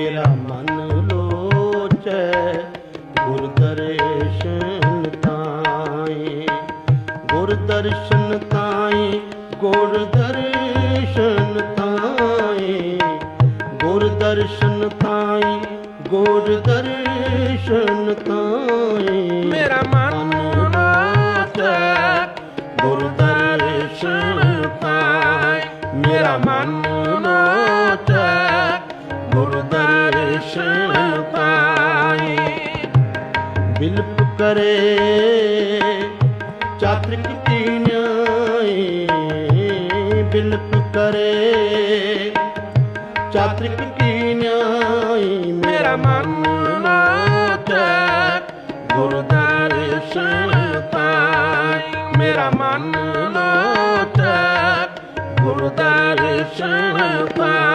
ਮੇਰਾ ਮਨ ਲੋਚੈ ਗੁਰ ਦਰਸ਼ਨ ਤਾਈ। ਗੁਰ ਦਰਸ਼ਨ ਤਾਈ ਗੁਰ ਦਰਸ਼ਨ ਤਾਈ। ਗੁਰ ਦਰਸ਼ਨ ਤਾਈ ਗੁਰ ਦਰਸ਼ਨ ਤਾਈ। ਮੇਰਾ ਮਨ ਲੋਚੈ ਗੁਰ ਦਰਸ਼ਨ ਤਾਈ। ਮੇਰਾ ਮਨ ਦਰਸ਼ਨ ਤਾਈ ਬਿਲਪ ਕਰੇ ਚਾਤ੍ਰਿਕ ਕੀਨਿਆਈ ਬਿਲਪ ਕਰੇ ਚਾਤ੍ਰਿਕ ਕੀਨਿਆਈ ਮੇਰਾ ਮਨ ਲੋਚੈ ਗੁਰ ਦਰਸ਼ਨ ਪਾਈ। ਮੇਰਾ ਮਨ ਲੋਚੈ ਗੁਰ ਦਰਸ਼ਨ ਪਾਈ।